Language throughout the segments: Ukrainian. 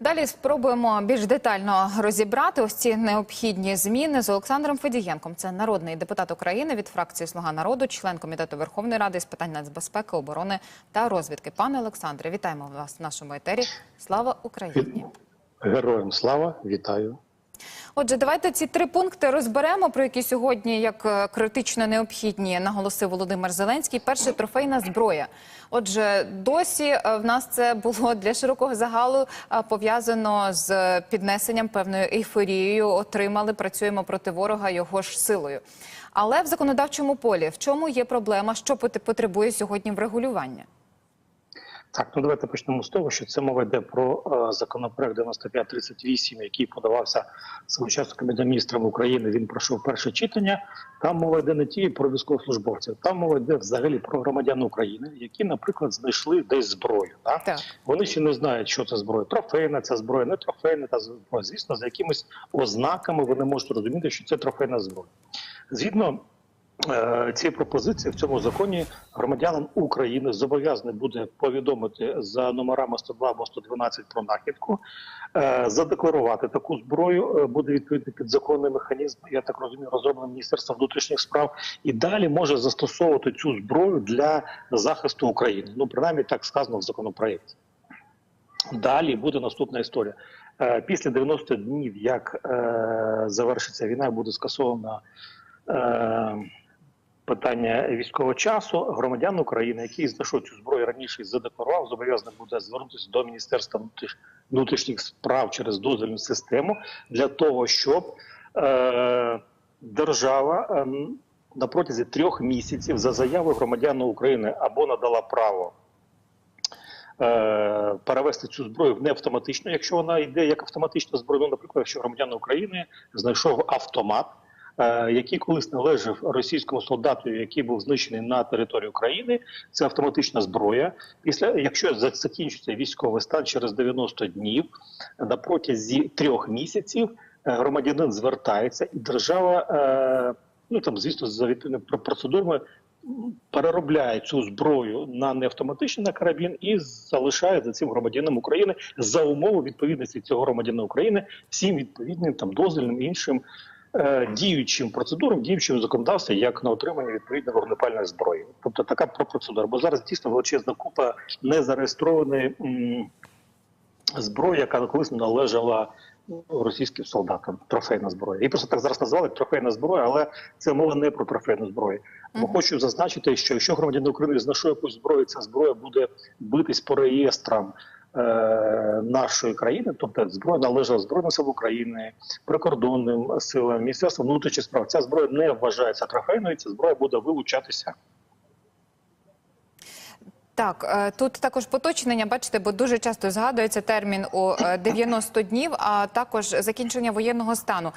Далі спробуємо більш детально розібрати ось ці необхідні зміни з Олександром Федієнком. Це народний депутат України від фракції Слуга народу, член комітету Верховної Ради з питань нацбезпеки, оборони та розвідки. Пане Олександре, вітаємо вас в нашому етері. Слава Україні! Героям слава, вітаю. Отже, давайте ці три пункти розберемо, про які сьогодні як е, критично необхідні наголосив Володимир Зеленський. Перше трофейна зброя. Отже, досі е, в нас це було для широкого загалу е, пов'язано з піднесенням певною ейфорією. Отримали, працюємо проти ворога його ж силою. Але в законодавчому полі в чому є проблема, що потребує сьогодні врегулювання? Так, ну давайте почнемо з того, що це мова йде про е, законопроект 9538, який подавався своєчасно Кабінетом міністрів України. Він пройшов перше читання. Там мова йде не тільки про військовослужбовців, там мова йде взагалі про громадян України, які, наприклад, знайшли десь зброю. Да? Так. Вони ще не знають, що це зброя. Трофейна ця зброя, не трофейна та зброя. Звісно, за якимись ознаками вони можуть розуміти, що це трофейна зброя. Згідно е, цієї пропозиції в цьому законі громадянам України зобов'язаний буде повідомити за номерами 102 або 112 про нахідку, е, задекларувати таку зброю. е, Буде відповідний підзаконний механізм. Я так розумію, розроблений Міністерством внутрішніх справ, і далі може застосовувати цю зброю для захисту України. Ну принаймні так сказано в законопроєкті. Далі буде наступна історія. Після 90 днів, як завершиться війна, буде скасовано е, питання військового часу. Громадян України, які знайшов цю зброю раніше задекларував, зобов'язаний буде звернутися до Міністерства внутрішніх справ через дозвільну систему для того, щоб е, держава е, на протязі трьох місяців за заявою громадян України або надала право е, перевести цю зброю в неавтоматичну, якщо вона йде як автоматична зброя, ну, наприклад, якщо громадян України знайшов автомат, який колись належав російському солдату, який був знищений на території України, це автоматична зброя. Після якщо закінчиться військовий стан через 90 днів, на протязі трьох місяців е, громадянин звертається, і держава, е, ну там звісно, за відповідними про- процедурами переробляє цю зброю на неавтоматичний на карабін і залишає за цим громадянам України за умови відповідності цього громадянина України всім відповідним там дозвільним іншим е, діючим процедурам, діючим законодавством, як на отримання відповідної вогнепальної зброї. Тобто така про- процедура. Бо зараз дійсно величезна купа незареєстрованої зброї, яка колись належала ну, російським солдатам. Трофейна зброя. Її просто так зараз назвали трофейна зброя, але це мова не про трофейну зброю. Бо Мгм. хочу зазначити, що якщо громадянин України знайшов якусь зброю, ця зброя буде битись по реєстрам е, нашої країни, тобто зброя належала Збройним силам України, прикордонним силам, Міністерству внутрішніх справ. Ця зброя не вважається трофейною, ця зброя буде вилучатися. Так, е, тут також поточнення, бачите, бо дуже часто згадується термін у е, 90 днів, а також закінчення воєнного стану.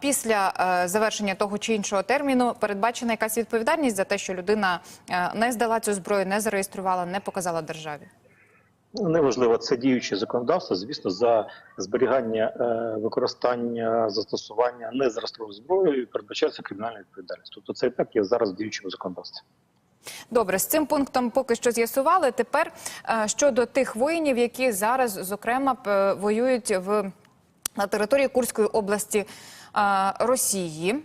Після е, завершення того чи іншого терміну передбачена якась відповідальність за те, що людина е, не здала цю зброю, не зареєструвала, не показала державі. Ну, Неважливо, це діюче законодавство, звісно, за зберігання, е, використання, застосування незареєстрованої зброї передбачається кримінальна відповідальність. Тобто це і так є зараз в діючому законодавстві. Добре, з цим пунктом поки що з'ясували. Тепер е, щодо тих воїнів, які зараз, зокрема, воюють в на території Курської області е, Росії.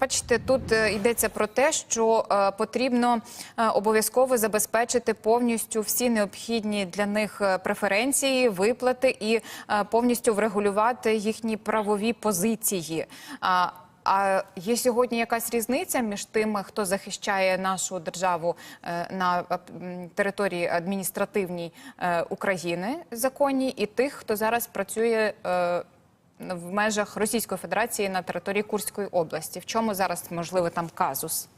Бачите, тут е, йдеться про те, що е, потрібно е, обов'язково забезпечити повністю всі необхідні для них преференції, виплати і повністю врегулювати їхні правові позиції. А, є сьогодні якась різниця між тими, хто захищає нашу державу на території адміністративній України законній, і тих, хто зараз працює в межах Російської Федерації на території Курської області? В чому зараз можливо там казус?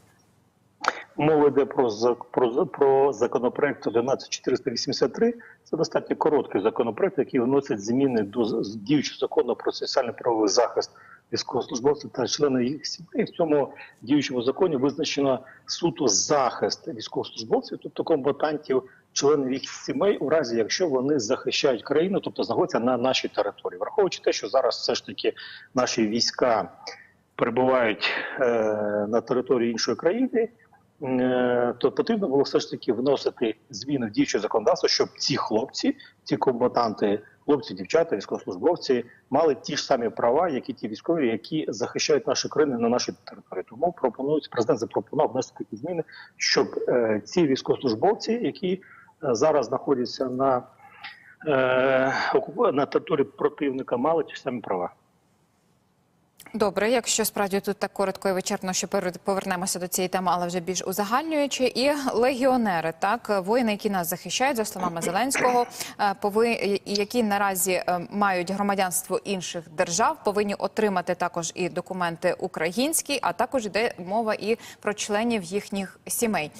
Мова йде про, про, про законопроект 11483. Це достатньо короткий законопроект, який вносить зміни до діючого закону про соціальний правовий захист військовослужбовців та членів їх сімей. В цьому діючому законі визначено суто захист військовослужбовців, тобто комбатантів, членів їх сімей, у разі якщо вони захищають країну, тобто знаходяться на нашій території, враховуючи те, що зараз все ж таки наші війська перебувають е, на території іншої країни. е, То потрібно було все ж таки вносити зміни в діюче законодавство, щоб ці хлопці, ці комбатанти хлопці, дівчата, військовослужбовці мали ті ж самі права, як і ті військові, які захищають наші країни на нашій території. Тому пропонують президент запропонував внести такі зміни, щоб е, ці військовослужбовці, які зараз знаходяться на, е, на території противника, мали ті самі права. Добре, якщо справді тут так коротко і вичерпно, що повернемося до цієї теми, але вже більш узагальнюючи. І легіонери, так воїни, які нас захищають, за словами Зеленського, е, пови які наразі е, мають громадянство інших держав, повинні отримати також і документи українські, а також йде мова і про членів їхніх сімей.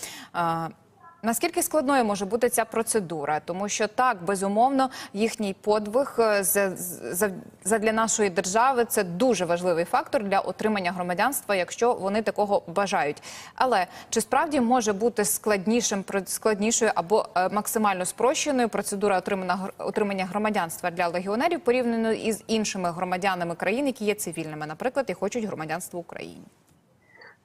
Наскільки складною може бути ця процедура? Тому що так, безумовно, їхній подвиг е, за, за, задля нашої держави це дуже важливий фактор для отримання громадянства, якщо вони такого бажають. Але чи справді може бути складнішим складнішою або е, максимально спрощеною процедура отримання громадянства для легіонерів порівняно із іншими громадянами країн, які є цивільними, наприклад, і хочуть громадянство України?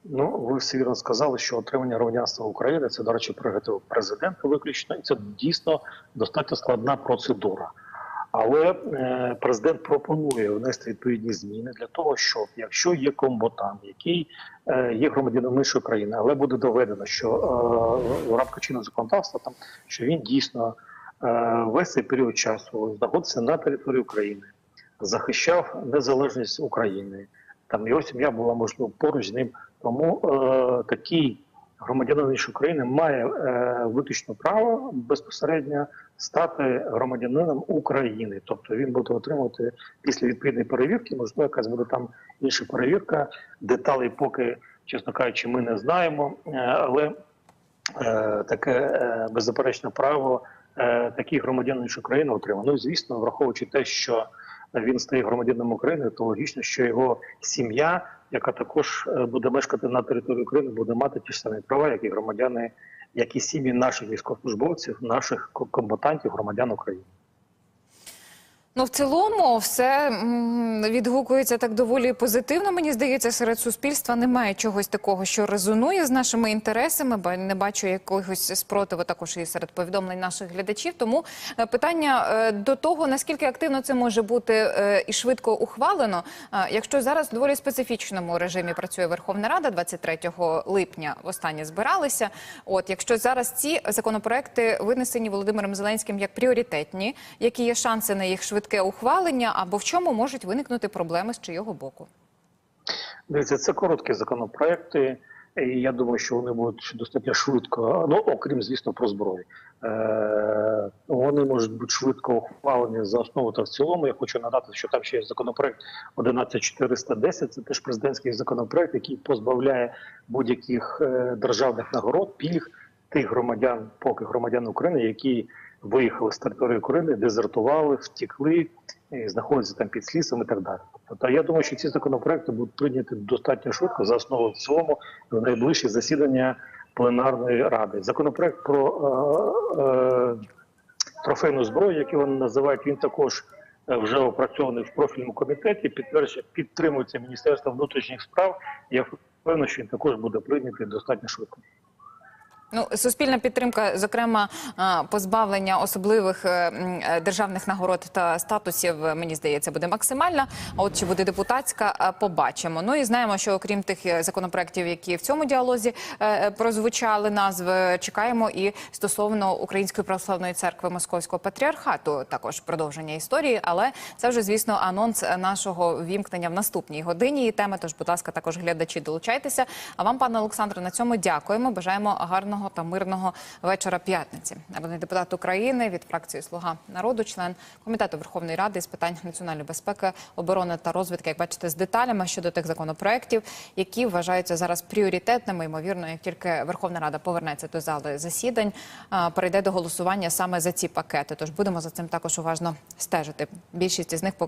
Ну, ви все вірно сказали, що отримання громадянства України це, до речі, прерогатива президента виключно, і це дійсно достатньо складна процедура. Але е, президент пропонує внести відповідні зміни для того, щоб якщо є комбатант, який е, є громадянином іншої країни, але буде доведено, що е, в рамках чинного законодавства там що він дійсно е, весь цей період часу знаходиться на території України, захищав незалежність України. Там його сім'я була можливо поруч з ним. Тому е, такий громадянин іншої країни має е, виключно право безпосередньо стати громадянином України. Тобто він буде отримувати після відповідної перевірки, можливо, якась буде там інша перевірка. Деталей поки, чесно кажучи, ми не знаємо, Е, але е, таке е, беззаперечне право е, такий громадянин іншої країни отримав. Ну звісно, враховуючи те, що він стає громадянином України, то логічно, що його сім'я, яка також е, буде мешкати на території України, буде мати ті ж самі права, як і громадяни, як і сім'ї наших військовослужбовців, наших ко- комбатантів, громадян України. Ну, в цілому, все відгукується так доволі позитивно. Мені здається, серед суспільства немає чогось такого, що резонує з нашими інтересами, бо не бачу якогось спротиву також і серед повідомлень наших глядачів. Тому е, питання е, до того, наскільки активно це може бути е, і швидко ухвалено. Якщо зараз в доволі специфічному режимі працює Верховна Рада, 23 липня востаннє збиралися. От якщо зараз ці законопроекти винесені Володимиром Зеленським як пріоритетні, які є шанси на їх швидке ухвалення, або в чому можуть виникнути проблеми з чийого боку? Дивіться, це короткі законопроекти, і я думаю, що вони будуть достатньо швидко, ну окрім звісно, про зброю. Е, вони можуть бути швидко ухвалені за основу та в цілому. Я хочу надати, що там ще є законопроект 11410, Це теж президентський законопроект, який позбавляє будь-яких е, державних нагород, пільг тих громадян, поки громадян України, які виїхали з території України, дезертували, втікли, і знаходяться там під слідством і так далі. Тобто, я думаю, що ці законопроекти будуть прийняті достатньо швидко за основу в цілому в найближчі засідання пленарної ради. Законопроект про е, е, трофейну зброю, як його називають, він також е, вже опрацьований в профільному комітеті. Підтверджує, підтримується Міністерством внутрішніх справ. Я впевнений, що він також буде прийнятий достатньо швидко. Ну, суспільна підтримка, зокрема, позбавлення особливих е, е, державних нагород та статусів, е, мені здається, буде максимальна. А от чи буде депутатська, побачимо. Ну і знаємо, що окрім тих законопроєктів, які в цьому діалозі прозвучали назви, чекаємо і стосовно Української православної церкви Московського патріархату, також продовження історії. Але це вже, звісно, анонс нашого вімкнення в наступній годині. І теми, тож, будь ласка, також глядачі долучайтеся. А вам, пане Олександре, на цьому дякуємо. Бажаємо гарного та мирного вечора п'ятниці. Народний депутат України від фракції Слуга народу, член комітету Верховної Ради з питань національної безпеки, оборони та розвідки, як бачите, з деталями щодо тих законопроєктів, які вважаються зараз пріоритетними. Ймовірно, як тільки Верховна Рада повернеться до зали засідань, перейде до голосування саме за ці пакети. Тож будемо за цим також уважно стежити. Більшість із них